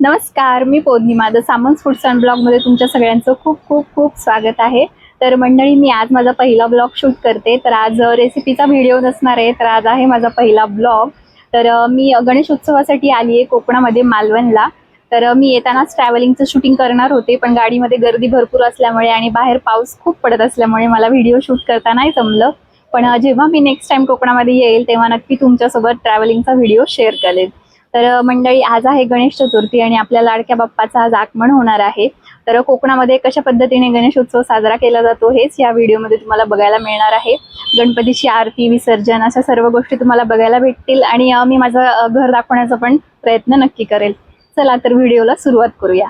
नमस्कार मी Pournima the Samans foods and ब्लॉगमध्ये तुमच्या सगळ्यांचं खूप खूप खूप स्वागत आहे. तर मंडळी मी आज माझा पहिला ब्लॉग शूट करते. तर आज रेसिपीचा व्हिडिओ नसणार आहे तर आज आहे माझा पहिला ब्लॉग. तर मी गणेश उत्सवासाठी आली आहे कोकणामध्ये मालवणला. तर मी येतानाच ट्रॅव्हलिंगचं शूटिंग करणार होते पण गाडीमध्ये गर्दी भरपूर असल्यामुळे आणि बाहेर पाऊस खूप पडत असल्यामुळे मला व्हिडिओ शूट करता नाही जमलं. पण जेव्हा मी नेक्स्ट टाइम कोकणामध्ये येईल तेव्हा नक्की तुमच्यासोबत ट्रॅव्हलिंगचा व्हिडिओ शेअर करेल तर मंडळी आज आहे गणेश चतुर्थी आणि आपल्या लाडक्या बाप्पाचं आज आगमन होणार आहे. तर कोकणामध्ये कशा पद्धतीने गणेश उत्सव साजरा केला जातो हेच या व्हिडिओमध्ये तुम्हाला बघायला मिळणार आहे. गणपतीची आरती विसर्जन अशा सर्व गोष्टी तुम्हाला बघायला भेटतील आणि मी माझं घर दाखवण्याचा पण प्रयत्न नक्की करेल. चला तर व्हिडिओला सुरुवात करूया.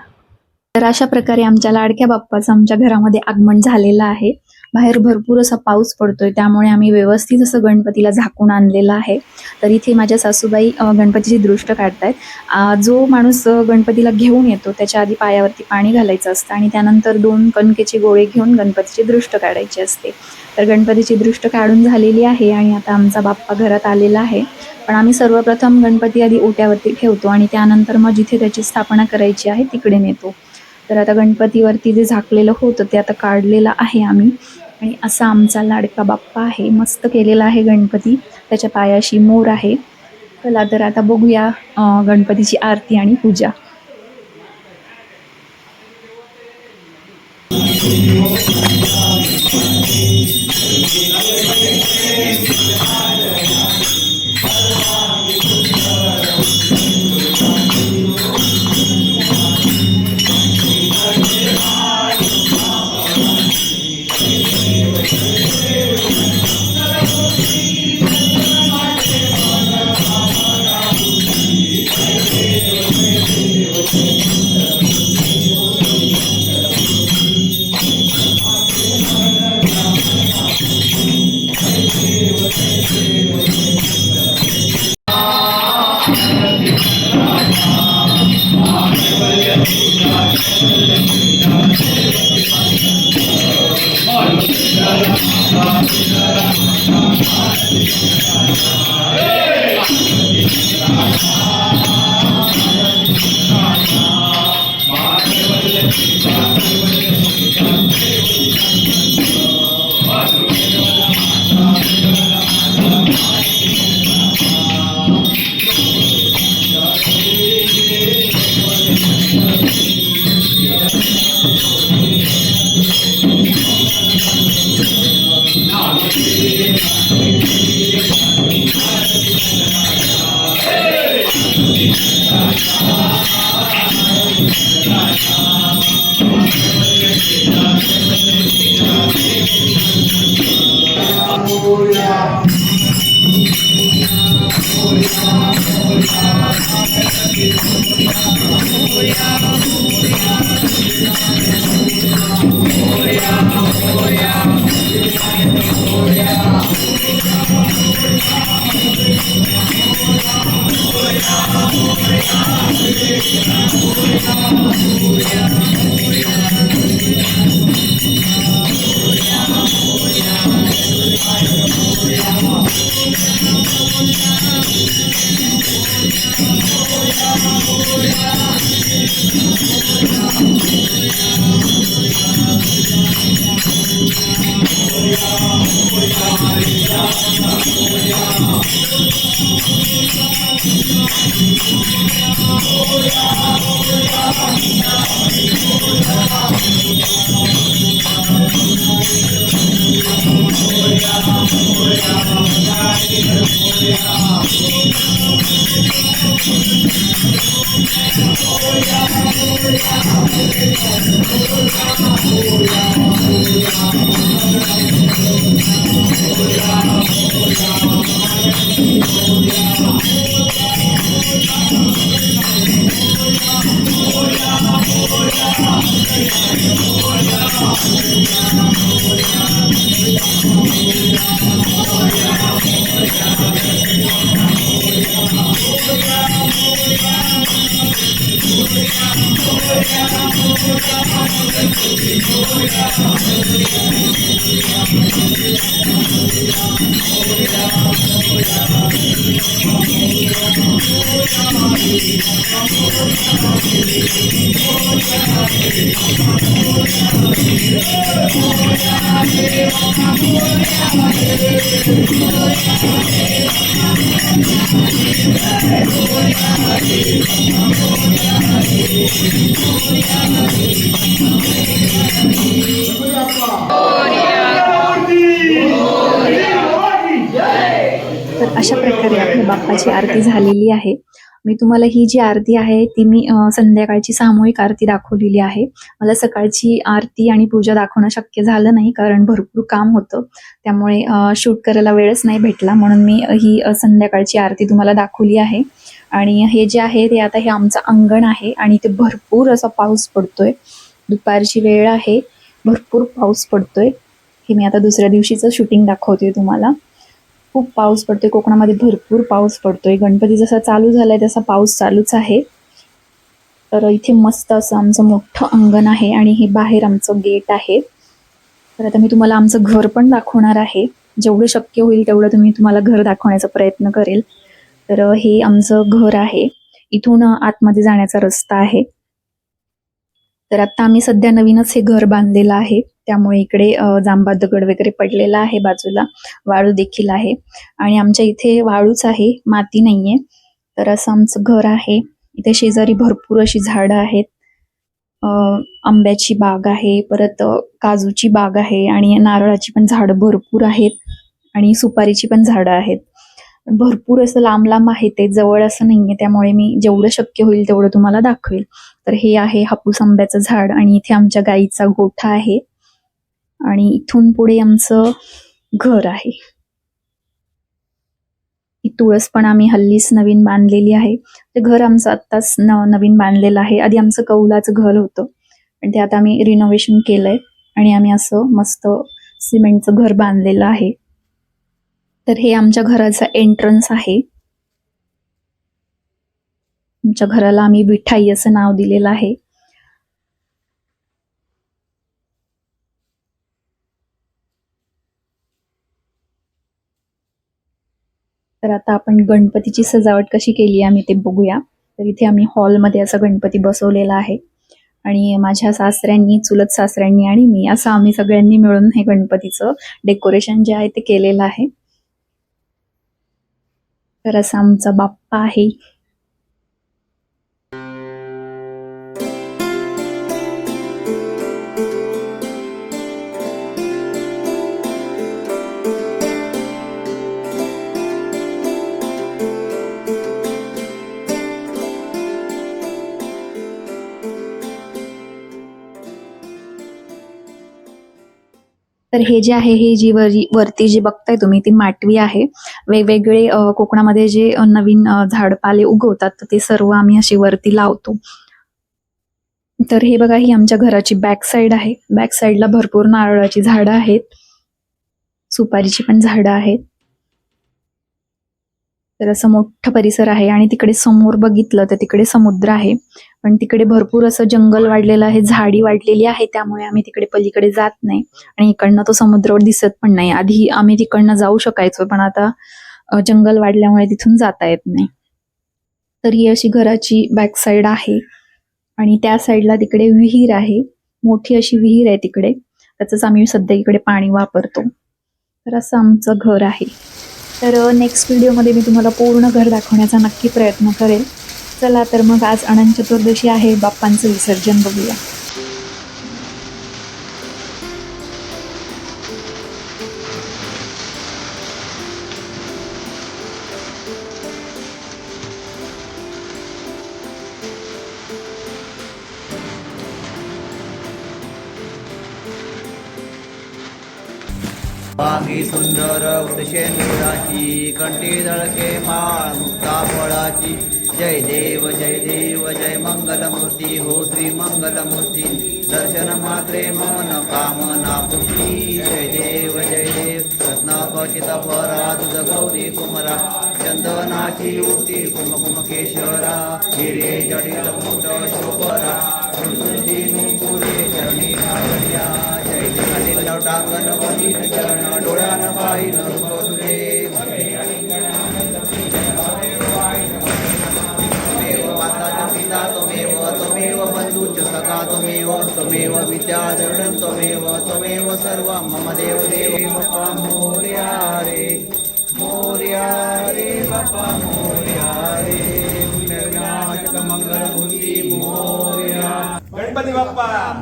तर अशा प्रकारे आमच्या लाडक्या बाप्पाचं आमच्या घरामध्ये आगमन झालेलं आहे. बाहेर भरपूर असा पाऊस पडतोय. त्यामुळे आम्ही व्यवस्थित असं गणपतीला झाकून आणलेलं आहे. तर इथे माझ्या सासूबाई गणपतीची दृष्ट काढतायत. जो माणूस गणपतीला घेऊन येतो त्याच्या आधी पायावरती पाणी घालायचं असतं आणि त्यानंतर दोन कणकेचे गोळे घेऊन गणपतीची दृष्ट काढायची असते. तर गणपतीची दृष्ट काढून झालेली आहे आणि आता आमचा बाप्पा घरात आलेला आहे. पण आम्ही सर्वप्रथम गणपती आधी ओट्यावरती ठेवतो आणि त्यानंतर मग जिथे त्याची स्थापना करायची आहे तिकडे नेतो. तर आता गणपतीवरती जे झाकलेलं होतं ते आता काढलेलं आहे आम्ही. आणि असा आमचा लाडका बाप्पा आहे मस्त केलेला आहे गणपती. त्याच्या पायाशी मोर आहे. चला तर आता बघूया गणपतीची आरती आणि पूजा. Oh, yeah. Oh, तर अशा प्रकारे आपल्या बाप्पाची आरती झालेली आहे. मी तुम्हाला ही जी आरती आहे ती मी संध्याकाळची सामूहिक आरती दाखवलेली आहे. मला सकाळची आरती आणि पूजा दाखवणं शक्य झालं नाही कारण भरपूर काम होतं. त्यामुळे शूट करायला वेळच नाही भेटला म्हणून मी ही संध्याकाळची आरती तुम्हाला दाखवली आहे. आणि हे जे आहे ते आता हे आमचं अंगण आहे आणि ते भरपूर असा पाऊस पडतोय. दुपारची वेळ आहे भरपूर पाऊस पडतोय. हे मी आता दुसऱ्या दिवशीचं शूटिंग दाखवते तुम्हाला. खूप पाऊस पडतोय कोकणामध्ये भरपूर पाऊस पडतोय. गणपती जसा चालू झालाय तसा पाऊस चालूच आहे. तर इथे मस्त असं आमचं मोठं अंगण आहे आणि हे बाहेर आमचं गेट आहे. तर आता मी तुम्हाला आमचं घर पण दाखवणार आहे. जेवढं शक्य होईल तेवढं तुम्ही तुम्हाला घर दाखवण्याचा प्रयत्न करेल. तर हे आमचं घर आहे. इथून आतमध्ये जाण्याचा रस्ता आहे. तर आता आम्ही सध्या नवीनच हे घर बांधलेलं आहे. त्यामुळे इकडे जांबा दगड वगैरे पडलेला आहे बाजूला. वाळू देखील आहे. आणि आमच्या इथे वाळूच आहे माती नाहीये. तर असं आमचं घर आहे. इथे शेजारी भरपूर अशी झाडं आहेत. अ, आंब्याची बाग आहे परत काजूची बाग आहे आणि नारळाची पण झाडं भरपूर आहेत. आणि सुपारीची पण झाडं आहेत. भरपूर असं लांब लांब आहे ते जवळ असं नाहीये त्यामुळे मी जेवढं शक्य होईल तेवढं तुम्हाला दाखवेल. तर हे आहे हापूस आंब्याचं झाड आणि इथे आमच्या गाईचा गोठा आहे. आणि इथून पुढे आमचं घर आहे. ही तुळस पण आम्ही हल्लीच नवीन बांधलेली आहे. ते घर आमचं आत्ताच न नवीन बांधलेलं आहे. आधी आमचं कौलाचं घर होतं. पण ते आता आम्ही रिनोव्हेशन केलंय. आणि आम्ही असं मस्त सिमेंटचं घर बांधलेलं आहे. तर हे आमच्या घराचा एंट्रन्स आहे. आमच्या घराला आम्ही विठाई असं नाव दिलेलं आहे. तर आता आपण गणपतीची सजावट कशी केली आम्ही ते बघूया. तर इथे आम्ही हॉलमध्ये असा गणपती बसवलेला आहे. आणि माझ्या सासऱ्यांनी चुलत सासऱ्यांनी आणि मी असं आम्ही सगळ्यांनी मिळून हे गणपतीचं डेकोरेशन जे आहे ते केलेलं आहे. तर असा आमचा बाप्पा आहे. तर हे जे आहे हे जी वरी वरती जी बघताय तुम्ही ती माटवी आहे. वेगवेगळे कोकणामध्ये जे नवीन झाडपाले उगवतात तर ते सर्व आम्ही अशी वरती लावतो. तर हे बघा ही आमच्या घराची बॅक साइड आहे. बॅक साईडला भरपूर नारळाची झाडं आहेत. सुपारीची पण झाडं आहेत. तर असं मोठं परिसर आहे आणि तिकडे समोर बघितलं तर तिकडे समुद्र आहे. पण तिकडे भरपूर असं जंगल वाढलेलं आहे झाडी वाढलेली आहे त्यामुळे आम्ही तिकडे पलीकडे जात नाही. आणि इकडनं तो समुद्र दिसत पण नाही. आधी आम्ही तिकडनं जाऊ शकायचो पण आता जंगल वाढल्यामुळे तिथून जाता येत नाही. तर ही अशी घराची बॅक साइड आहे. आणि त्या साईडला तिकडे विहीर आहे. मोठी अशी विहीर आहे तिकडे. त्याच आम्ही सध्या इकडे पाणी वापरतो. तर असं आमचं घर आहे. तर नेक्स्ट व्हिडिओमध्ये मी तुम्हाला पूर्ण घर दाखवण्याचा नक्की प्रयत्न करेल. चला तर मग आज अनंत चतुर्दशी आहे. बाप्पांचं विसर्जन बघूया. वांगी सुंदर वृषेंद्राची कंठी दळके माळ मुक्ता फळाची. जय देव जय देव जय मंगलमूर्ती हो श्री मंगलमूर्ती. दर्शन मात्रे मन कामना पुष्टी जय देव जय देव रत्नापचित परा तुझ गौरी कुमरा. चंदनाची उठी कुमकुम केशरा. हिरे जडित मुट शोभरा. चरणी टाकन चरण त्वमेव माता च पिता त्वमेव त्वमेव बन्धुश्च सखा त्वमेव त्वमेव त्वमेव त्वमेव सर्वं मम देव देव बाप्पा. मोर्या. रे मोर्या रे मोर्या रे विनाशक मंगल मोर्या गणपती बाप्पा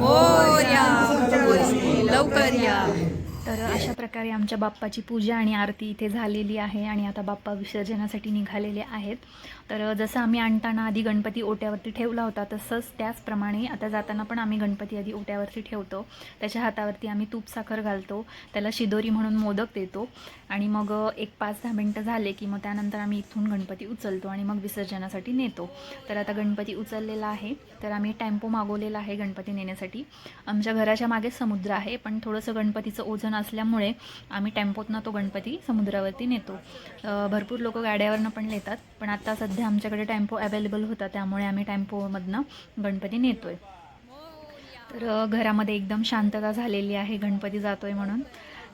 लवकर या. तर अशा प्रकारे आमच्या बाप्पाची पूजा आणि आरती इथे झालेली आहे आणि आता बाप्पा विसर्जनासाठी निघालेले आहेत. तर जसं आम्ही आणताना आधी गणपती ओट्यावरती ठेवला होता तसंच त्याचप्रमाणे आता जाताना पण आम्ही गणपती आधी ओट्यावरती ठेवतो. त्याच्या हातावरती आम्ही तूप साखर घालतो त्याला शिदोरी म्हणून मोदक देतो आणि मग एक पाच दहा मिनटं झाले की मग त्यानंतर आम्ही इथून गणपती उचलतो आणि मग विसर्जनासाठी नेतो. तर आता गणपती उचललेला आहे तर आम्ही टेम्पो मागवलेला आहे गणपती नेण्यासाठी. आमच्या घराच्या मागे समुद्र आहे पण थोडंसं गणपतीचं ओझन असल्यामुळे आम्ही टेम्पोतनं तो गणपती समुद्रावरती नेतो. भरपूर लोक गाड्यावरनं पण नेतात पण आता सध्या आमच्याकडे टेम्पो अवेलेबल होता त्यामुळे आम्ही टेम्पोमधनं गणपती नेतो आहे तर घरामध्ये एकदम शांतता झालेली आहे गणपती जातो आहे म्हणून.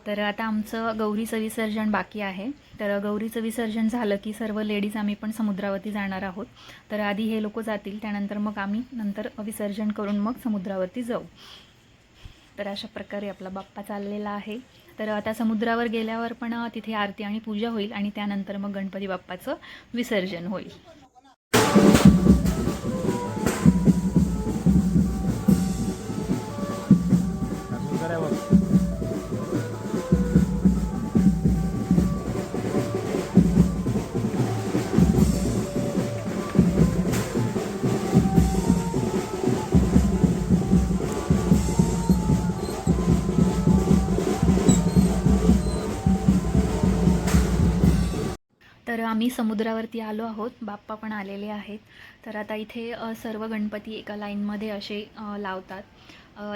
तर आता आमचं गौरीचं विसर्जन बाकी आहे. तर गौरीचं विसर्जन झालं की सर्व लेडीज आम्ही पण समुद्रावरती जाणार आहोत. तर आधी हे लोक जातील त्यानंतर मग आम्ही नंतर विसर्जन करून मग समुद्रावरती जाऊ. तर अशा प्रकारे आपला बाप्पा चाललेला आहे. तर आता समुद्रावर गेल्यावर पण तिथे आरती आणि पूजा होईल आणि त्यानंतर मग गणपती बाप्पाचं विसर्जन होईल. तर आम्ही समुद्रावरती आलो आहोत. बाप्पा पण आलेले आहेत. तर आता इथे सर्व गणपती एका लाईनमध्ये असे लावतात.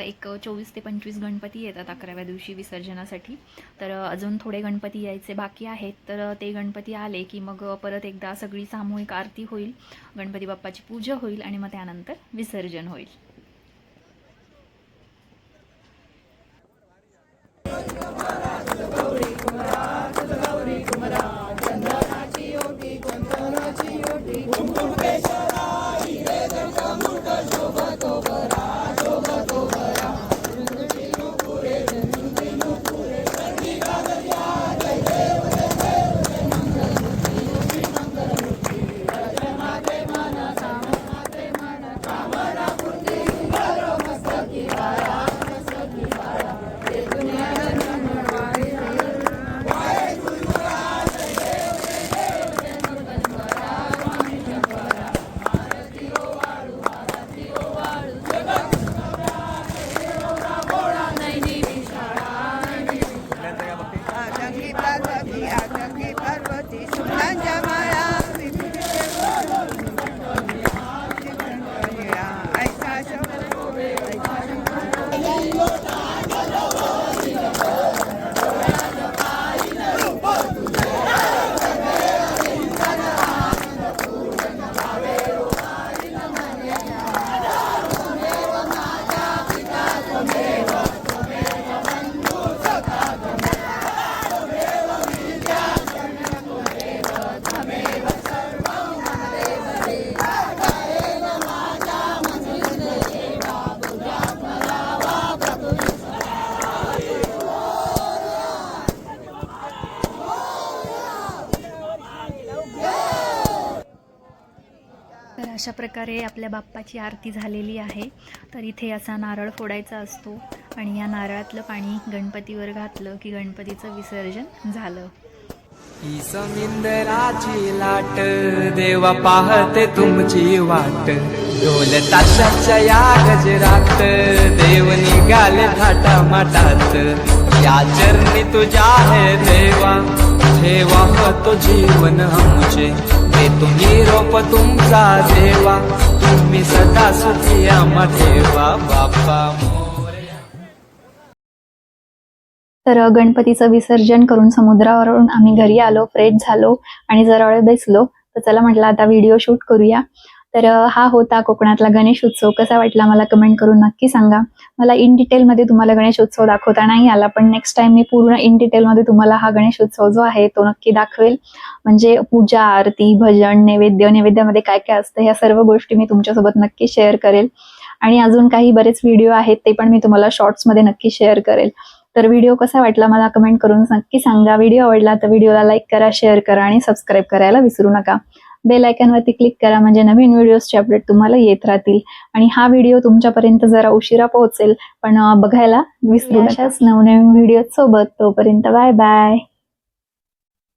एक चोवीस ते पंचवीस गणपती येतात अकराव्या दिवशी विसर्जनासाठी. तर अजून थोडे गणपती यायचे बाकी आहेत. तर ते गणपती आले की मग परत एकदा सगळी सामूहिक आरती होईल. गणपती बाप्पाची पूजा होईल आणि मग त्यानंतर विसर्जन होईल. Kumpul besok. तर अशा प्रकारे आपल्या बाप्पाची आरती झालेली आहे. तर इथे असा नारळ फोडायचा असतो आणि या नारळातलं पाणी गणपतीवर घातलं की गणपतीचं विसर्जन झालं. ही समिंदराची लाट देवा पाहते तुमची वाट. ढोल ताशाच्या या गजरात देव निघाले थाटा माटात या चरणी तुझ्या हे देवा. ठेवा तो जीवन आमचे. ते तुम्ही रोप तुमचा देवा तुम्ही सदा सुखी आम्हा ठेवा. बाप्पा तर गणपतीचं विसर्जन करून समुद्रावरून आम्ही घरी आलो फ्रेश झालो आणि जरा वेळ बसलो. तर चला म्हटलं आता व्हिडिओ शूट करूया. तर हा होता कोकणातला गणेश उत्सव. कसा वाटला मला कमेंट करून नक्की सांगा. मला इन डिटेलमध्ये तुम्हाला गणेश उत्सव दाखवता नाही आला पण नेक्स्ट टाइम मी पूर्ण इन डिटेलमध्ये तुम्हाला हा गणेश उत्सव जो आहे तो नक्की दाखवेल. म्हणजे पूजा आरती भजन नैवेद्य नैवेद्यामध्ये काय काय असतं ह्या सर्व गोष्टी मी तुमच्यासोबत नक्की शेअर करेल. आणि अजून काही बरेच व्हिडिओ आहेत ते पण मी तुम्हाला शॉर्ट्समध्ये नक्की शेअर करेल. तर व्हिडिओ कसा वाटला मला कमेंट करून नक्की सांगा. व्हिडिओ आवडला तर व्हिडिओला लाईक करा शेअर करा आणि सबस्क्राईब करायला विसरू नका. बेल आयकॉनवरती क्लिक करा म्हणजे नवीन व्हिडिओजचे अपडेट तुम्हाला येत राहतील. आणि हा व्हिडिओ तुमच्यापर्यंत जरा उशिरा पोहोचेल. पण बघायला विसरू अशाच नवनवीन व्हिडिओ सोबत तोपर्यंत बाय बाय